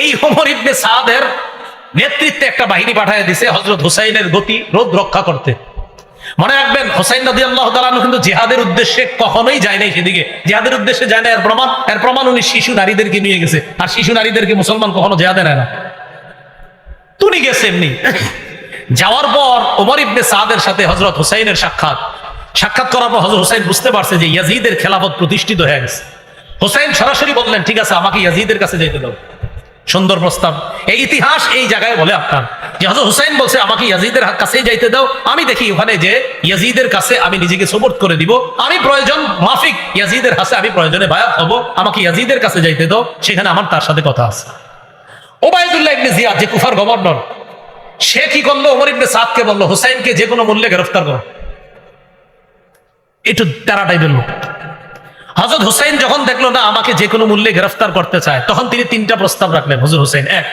এই হোমর ইবনে সাদের নেতৃত্বে একটা বাহিনী পাঠিয়ে দিছে হজরত হুসাইনের গতি রোধ রক্ষা করতে। মনে রাখবেন, হোসাইন নদী আল্লাহ তালানু কিন্তু জিহাদের উদ্দেশ্যে কখনোই যায় নাই সেদিকে। জিহাদের উদ্দেশ্যে যায় না এর প্রমাণ এর প্রমাণ উনি শিশু নারীদেরকে নিয়ে গেছে। আর শিশু নারীদেরকে মুসলমান কখনো জেহাদে নেয় না। তুনি গেছে এমনি। যাওয়ার পর ওমর ইবনে সাদের সাথে হজরত হুসাইনের সাক্ষাৎ। সাক্ষাৎ করার পর হজরত হুসাইন বুঝতে পারছে যে ইয়াজিদের খেলাফত প্রতিষ্ঠিত হয়ে গেছে। হুসাইন সরাসরি বললেন, ঠিক আছে, আমাকে ইয়াজিদের কাছে যেতে দাও। সুন্দর প্রস্তাব। এই ইতিহাস এই জায়গায় বলে আপনার। হজরত হুসাইন বলছে, আমাকে ইয়াজিদের কাছে যাইতে দাও। আমি দেখি ওখানে যে ইয়াজিদের কাছে আমি নিজেকে সপোর্ট করে দিব। আমি প্রয়োজন মাফিক। ইয়াজিদের কাছে আমি প্রয়োজনে বায়াত হব। আমাকে ইয়াজিদের কাছে যাইতে দাও। সেখানে আমার তার সাথে কথা আছে। ওবায়দুল্লাহ ইবনে জিয়াদ, যে কুফার গভর্নর, সে কি করল? ওমর ইবনে সাদকে বলল, হুসাইনকে যে কোনো মূল্যে গ্রেফতার করো। একটু তারা টাইপের লোক। হজরত হুসাইন যখন দেখল, না, আমাকে যে কোনো মূল্যে গ্রেফতার করতে চায়, তখন তিনি তিনটা প্রস্তাব রাখলেন। হজর হুসাইন, এক,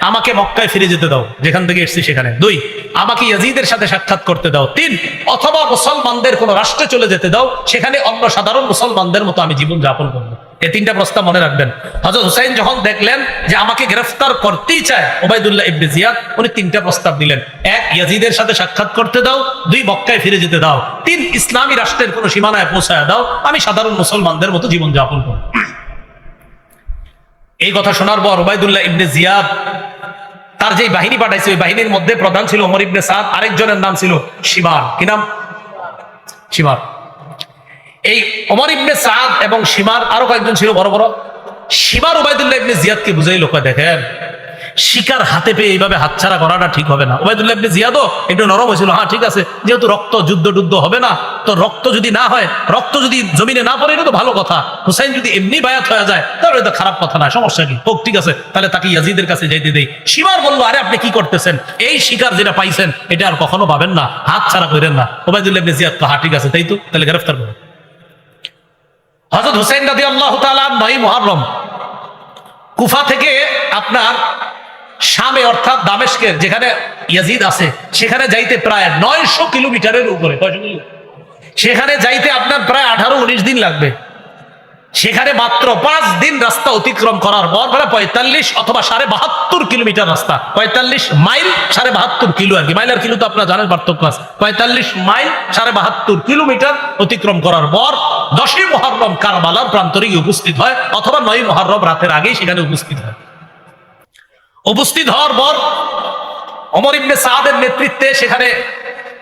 আমাকে মক্কায় ফিরে যেতে দাও, যেখান থেকে এসছি সেখানে। দুই, আমাকে ইয়াজিদের সাথে সাক্ষাৎ করতে দাও। তিন, অথবা মুসলমানদের কোনো রাষ্ট্রে চলে যেতে দাও, সেখানে অন্য সাধারণ মুসলমানদের মতো আমি জীবন যাপন করব। এই তিনটা প্রস্তাব মনে রাখবেন। হজরত হুসাইন যখন দেখলেন যে আমাকে গ্রেফতার করতেই চায় ওবায়দুল্লাহ ইবনে জিয়াদ, উনি তিনটা প্রস্তাব দিলেন। এক, ইয়াজিদের সাথে সাক্ষাৎ করতে দাও। দুই, মক্কায় ফিরে যেতে দাও। তিন, ইসলামী রাষ্ট্রের কোন সীমানায় পৌঁছায় দাও। আমি সাধারণ মুসলমানদের মতো জীবন যাপন করব। এই কথা শোনার পর ওবায়দুল্লাহ ইবনে জিয়াদ তার যে বাহিনী পাঠাইছে, ওই বাহিনীর মধ্যে প্রধান ছিল ওমর ইবনে সাদ, আরেকজনের নাম ছিল সীমার কি নাম? সীমার এই ওমর ইবনে সাদ এবং সীমার আরও কয়েকজন ছিল বড় বড়। সীমার ওবায়দুল্লাহ ইবনে জিয়াদকে বুঝাই লোক দেখেন, শিকার হাতে পেয়ে এইভাবে হাতছাড়া করাটা ঠিক হবে না। ওবায়দুল্লাহ ইবনে জিয়াদও একটু নরম হয়েছিল হ্যাঁ ঠিক আছে, যেহেতু রক্ত যুদ্ধ টুদ্ধ হবে না, তো রক্ত যদি না হয়, রক্ত যদি জমিনে না পড়ে, এটা তো ভালো কথা। হুসাইন যদি এমনি বায়াত হয়ে যায়, তাহলে এটা খারাপ কথা না, সমস্যা কি? হোক, ঠিক আছে, তাহলে তাকে ইয়াজিদের কাছে যাইতে দেই। সীমার বলল, আরে, আপনি কি করতেছেন? এই শিকার যেটা পাইছেন, এটা আর কখনো পাবেন না হাত ছাড়া করেন না। ওবায়দুল্লাহ ইবনে জিয়াদ তো হ্যাঁ ঠিক আছে তাই তো, তাহলে গ্রেফতার করুন হজরত হুসেন রাজি আল্লাহ নয় মহারম কুফা থেকে আপনার শামে অর্থাৎ দামেশকের যেখানে ইয়াজিদ আছে, সেখানে যাইতে প্রায় নয়শো কিলোমিটারের উপরে। সেখানে যাইতে আপনার প্রায় আঠারো উনিশ দিন লাগবে। সেখানে মাত্র পাঁচ দিন রাস্তা অতিক্রম করার পর মানে পঁয়তাল্লিশ অথবা সাড়ে বাহাত্তর কিলোমিটার রাস্তা। পঁয়তাল্লিশ মাইল, সাড়ে বাহাত্তর কিলো আর কি। মাইল আর কিলো তো আপনার জানেন, পার্থক্য আছে। পঁয়তাল্লিশ মাইল, সাড়ে বাহাত্তর কিলোমিটার অতিক্রম করার পর দশই মহারম কারবালার প্রান্তরে উপস্থিত হয়, অথবা নয় মহারম রাতের আগেই সেখানে উপস্থিত হয়। উপস্থিত হওয়ার পর অমর ইবনে সাহাদের নেতৃত্বে সেখানে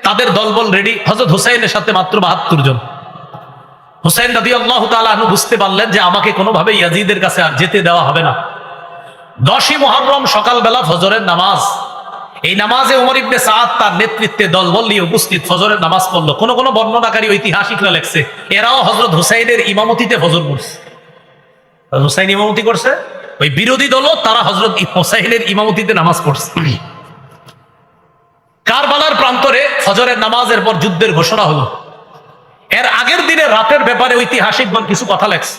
তাদের দলবল রেডি হজরত হুসাইনের সাথে মাত্র বাহাত্তর জন। হুসাইন নদী আল্লাহ তালু বুঝতে পারলেন যে আমাকে কোনোভাবে ইয়াজিদের কাছে আর যেতে দেওয়া হবে না। দশই মহরম সকালবেলা ফজরের নামাজ। এই নামাজে উমর ইবনে সাদ তার নেতৃত্বে দলবল নিয়ে উপস্থিত, ফজরের নামাজ পড়ল। কোন কোন বর্ণনাকারী ঐতিহাসিকরা লেখছে, এরাও হজরত হুসাইনের ইমামতিতে ফজর পড়ছে। হুসাইন ইমামতি করছে? ওই বিরোধী দলও তারা হজরত হুসাইনের ইমামতিতে নামাজ পড়ছে। কারবালার প্রান্তরে ফজরের নামাজের পর যুদ্ধের ঘোষণা হলো। এর আগের দিনে রাতের ব্যাপারে ঐতিহাসিকগণ কিছু কথা লেখছে।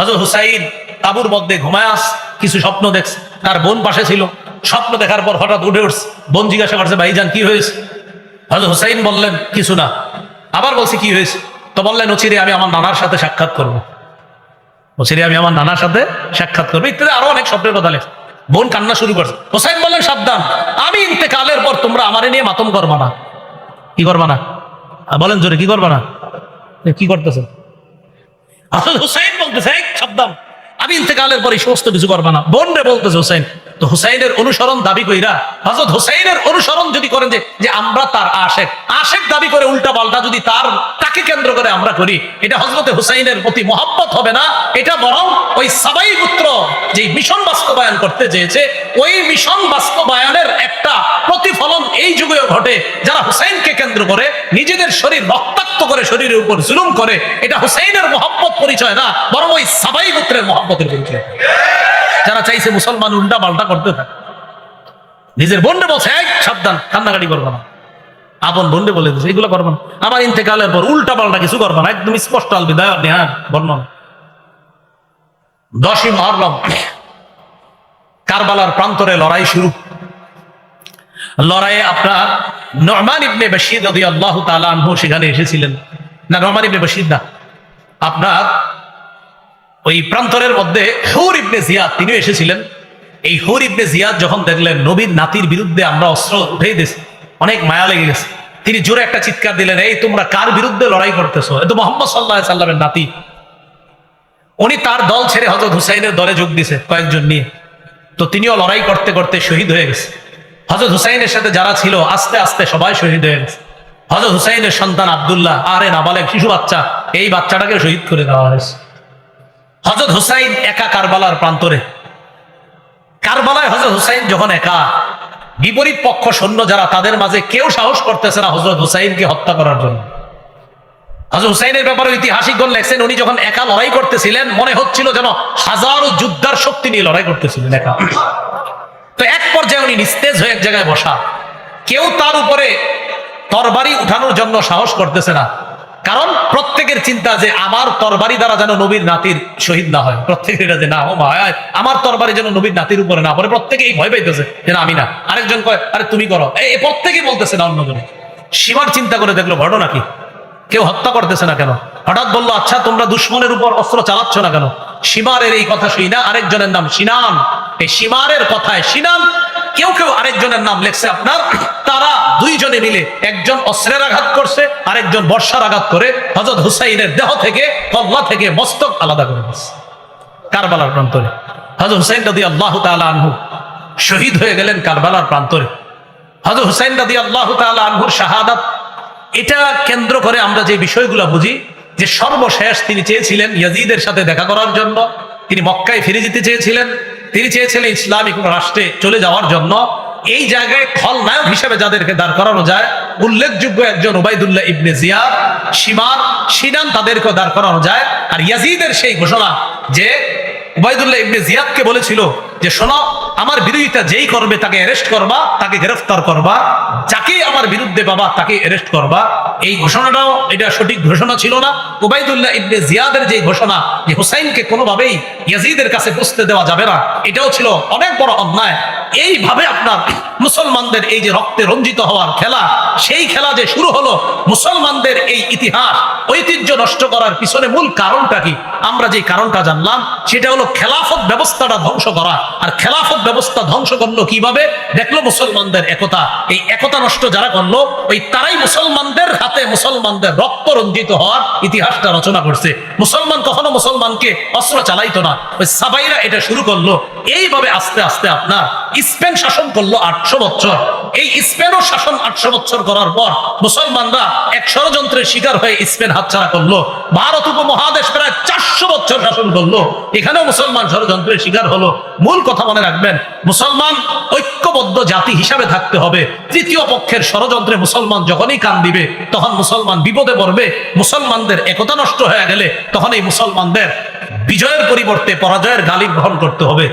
হজরত হুসাইন তাবুর মধ্যে ঘুমায় আস, কিছু স্বপ্ন দেখছে। তার বোন পাশে ছিল। স্বপ্ন দেখার পর হঠাৎ উঠে উঠছে। বোন জিজ্ঞাসা করছে, ভাইজান, কি হয়েছে? হজরত হুসাইন বললেন, কিছু না। আবার বলছে, কি হয়েছে? তো বললেন অচিরে আমি আমার নানার সাথে সাক্ষাৎ করব। অচিরে আমি আমার নানার সাথে সাক্ষাৎ করব। ইত্যাদি আরও অনেক স্বপ্নের কথা লেখছে। বোন কান্না শুরু করছে। হোসাইন বললেন, সাবধান। আমি ইন্তেকালের পর তোমরা আমারে নিয়ে মাতম করবা না। কি করবা না? বলেন জোরে, কি করবা না? কি করতেছেন? আসলে হুসাইন বলতেছে সাবধান। আমি ইন্তেকালের পরে সমস্ত কিছু করবা না। বোন রে বলতেছে হুসাইন তো হুসাইনের অনুসরণ দাবি কইরা হজরত হুসাইনের অনুসরণ যদি করেন যে আমরা তার আশেক আশেক দাবি করে উল্টা পাল্টা যদি তার, তাকে কেন্দ্র করে আমরা করি, এটা হজরতে হুসাইনের প্রতি মহাব্বত হবে না? এটা বরং ওই সাবাই পুত্র যে মিশন বাস্তবায়ন করতে চেয়েছে, ওই মিশন বাস্তবায়নের একটা প্রতিফলন এই যুগেও ঘটে, যারা হুসাইনকে কেন্দ্র করে, নিজেদের শরীর রক্তাক্ত করে শরীরের উপর জুলুম করে, এটা হুসাইনের মহাব্বত পরিচয় না, বরং ওই সাবাই পুত্রের মহাব্বতের পরিচয়। যারা চাইছে মুসলমান উল্টা পাল্টা করতে থাকে। নিজের বোনরে বলছে "এই, সাবধান কান্নাকাটি করব না। আপন বোনরে বলে দিচ্ছে এগুলো করব না। আমার ইন্তেকালের পর উল্টা পাল্টা কিছু করব না। একদম স্পষ্ট আলবি দয়া আপনি হ্যাঁ বর্ণনা। দশই মহরম কারবালার প্রান্তরে লড়াই শুরু। লড়াইয়ে আপনার নরমান ইবনে বশির রদি আল্লাহ তালু সেখানে এসেছিলেন। না নরমান ইবনে বশির না আপনার ওই প্রান্তরের মধ্যে হুর ইবনে জিয়াদ, তিনিও এসেছিলেন। এই হুর ইবনে জিয়াদ যখন দেখলেন, নবীর নাতির বিরুদ্ধে আমরা অস্ত্র উঠেই দিছি অনেক মায়া লেগে গেছে। তিনি জোরে একটা চিৎকার দিলেন, এই তোমরা কার বিরুদ্ধে লড়াই করতেছো? এ তো মোহাম্মদ সাল্লাহ সাল্লামের নাতি। উনি তার দল ছেড়ে হজরত হুসাইনের দলে যোগ দিছে কয়েকজন নিয়ে। তো তিনিও লড়াই করতে করতে শহীদ হয়ে গেছে। হজরত হুসাইনের সাথে যারা ছিল, আস্তে আস্তে সবাই শহীদ হয়ে গেছে। হজরত হুসাইনের সন্তান আবদুল্লাহ, আরে নাবালেক, শিশু বাচ্চা, এই বাচ্চাটাকে শহীদ করে দেওয়া হয়েছে। হজরত হুসাইন একা কারবালার প্রান্তরে। কারবালায় হজরত হুসাইন যখন একা, বিপরীত পক্ষ সৈন্য যারা তাদের মাঝে কেউ সাহস করতেছে না হজরত হুসাইনকে হত্যা করার জন্য। হজরত হুসাইনের ব্যাপারে ঐতিহাসিকগণ লেখছেন, উনি যখন একা লড়াই করতেছিলেন, মনে হচ্ছিল যেন হাজারো যুদ্ধার শক্তি নিয়ে লড়াই করতেছিলেন একা। তো এক পর্যায়ে উনি নিস্তেজ হয়ে এক জায়গায় বসা। কেউ তার উপরে তরবারি উঠানোর জন্য সাহস করতেছে না। কারণ প্রত্যেকের চিন্তা যে আমার তরবারি দ্বারা যেন নবীর নাতির শহীদ না হয়। প্রত্যেকের যে না ও মা আয়, আমার তরবারি যেন নবীর নাতির উপরে না পরে প্রত্যেকেই ভয় পাইতেছে যে না আমি না। আরেকজন কয় আরে তুমি করো। এই এই প্রত্যেকেই বলতেছে না অন্যজন। সীমার চিন্তা করে দেখল ঘটনা কি? কেউ হত্যা করতেছে না কেন? হঠাৎ বলল আচ্ছা তোমরা দুশ্মনের উপর অস্ত্র চালাচ্ছ না কেন? সীমারের এই কথা শুই না আরেকজনের নাম সিনান এই সীমারের কথায় সিনান কেউ কেউ আরেকজনের নাম লেখছে আপনার তারা দুইজনে মিলে একজন অস্ত্রের আঘাত করছে, আরেকজন বর্ষার আঘাত করে। হজরত হুসাইনের দেহ থেকে, কল্লা থেকে মস্তক আলাদা করে দিচ্ছে কারবালার প্রান্তরে। হজরত হুসাইন রাদি আল্লাহ আনহু শহীদ হয়ে গেলেন কারবালার প্রান্তরে। হজরত হুসাইন রাদি আল্লাহ আনহুর শাহাদাত, এটা কেন্দ্র করে আমরা যে বিষয়গুলো বুঝি, যে সর্বশেষ তিনি চেয়েছিলেন ইয়াজিদের সাথে দেখা করার জন্য, তিনি মক্কায় ফিরে যেতে চেয়েছিলেন, তিনি চেয়েছিলেন ইসলামিক রাষ্ট্রে চলে যাওয়ার জন্য। এই জায়গায় খলনায়ক হিসেবে যাদেরকে দাঁড় করানো যায়, উল্লেখযোগ্য একজন ওবায়দুল্লাহ ইবনে জিয়া সীমান সিনান তাদেরকেও দাঁড় করানো যায়। আর ইয়াজিদের সেই ঘোষণা যে উবায়দুল্লাহ ইবনে জিয়াদকে বলেছিল যে, শোনো, আমার বিরোধিতা যেই করবে তাকে অ্যারেস্ট করবা, তাকে গ্রেফতার করবা যাকে আমার বিরুদ্ধে বাবা তাকে অ্যারেস্ট করবা। এই ঘোষণাটাও, এটা সঠিক ঘোষণা ছিল না। উবাইদুল্লাহ ইবনে জিয়াদের যে ঘোষণা যে, হুসাইনকে কোনোভাবেই ইয়াজিদের কাছে বসতে দেওয়া যাবে না, এটাও ছিল অনেক বড় অন্যায়। এইভাবে আপনার মুসলমানদের এই যে রক্তে রঞ্জিত হওয়ার খেলা, সেই খেলা যে শুরু হলো, মুসলমানদের এই ইতিহাস, ঐতিহ্য নষ্ট করার পিছনে মূল কারণটা কি? আমরা যে কারণটা জানলাম, সেটা হলো খেলাফত ব্যবস্থাটা ধ্বংস করা। আর খেলাফত ব্যবস্থা ধ্বংস করল কীভাবে? দেখল মুসলমানদের একতা। এই একতা নষ্ট যারা করল, ওই তারাই মুসলমানদের হাতে মুসলমানদের রক্ত রঞ্জিত হওয়ার ইতিহাসটা রচনা করছে। মুসলমান কখনো মুসলমানকে অস্ত্র চালাইতো না। ওই সাবাইরা এটা শুরু করল। এইভাবে আস্তে আস্তে আপনার স্পেন শাসন করল আটশো বছর। এই স্পেনও শাসন আটশো বছর করার পর মুসলমানরা এক ষড়যন্ত্রের শিকার হয়ে স্পেন হাতছাড়া করল। ভারত উপমহাদেশ প্রায় চারশো বছর শাসন করল। এখানেও মুসলমান ষড়যন্ত্রের শিকার হলো। মূল কথা মনে রাখবেন, মুসলমান ঐক্যবদ্ধ জাতি হিসাবে থাকতে হবে। তৃতীয় পক্ষের ষড়যন্ত্রে মুসলমান যখনই কান দিবে, তখন মুসলমান বিপদে পড়বে। মুসলমানদের একতা নষ্ট হয়ে গেলে তখন এই মুসলমানদের বিজয়ের পরিবর্তে পরাজয়ের গালি গ্রহণ করতে হবে।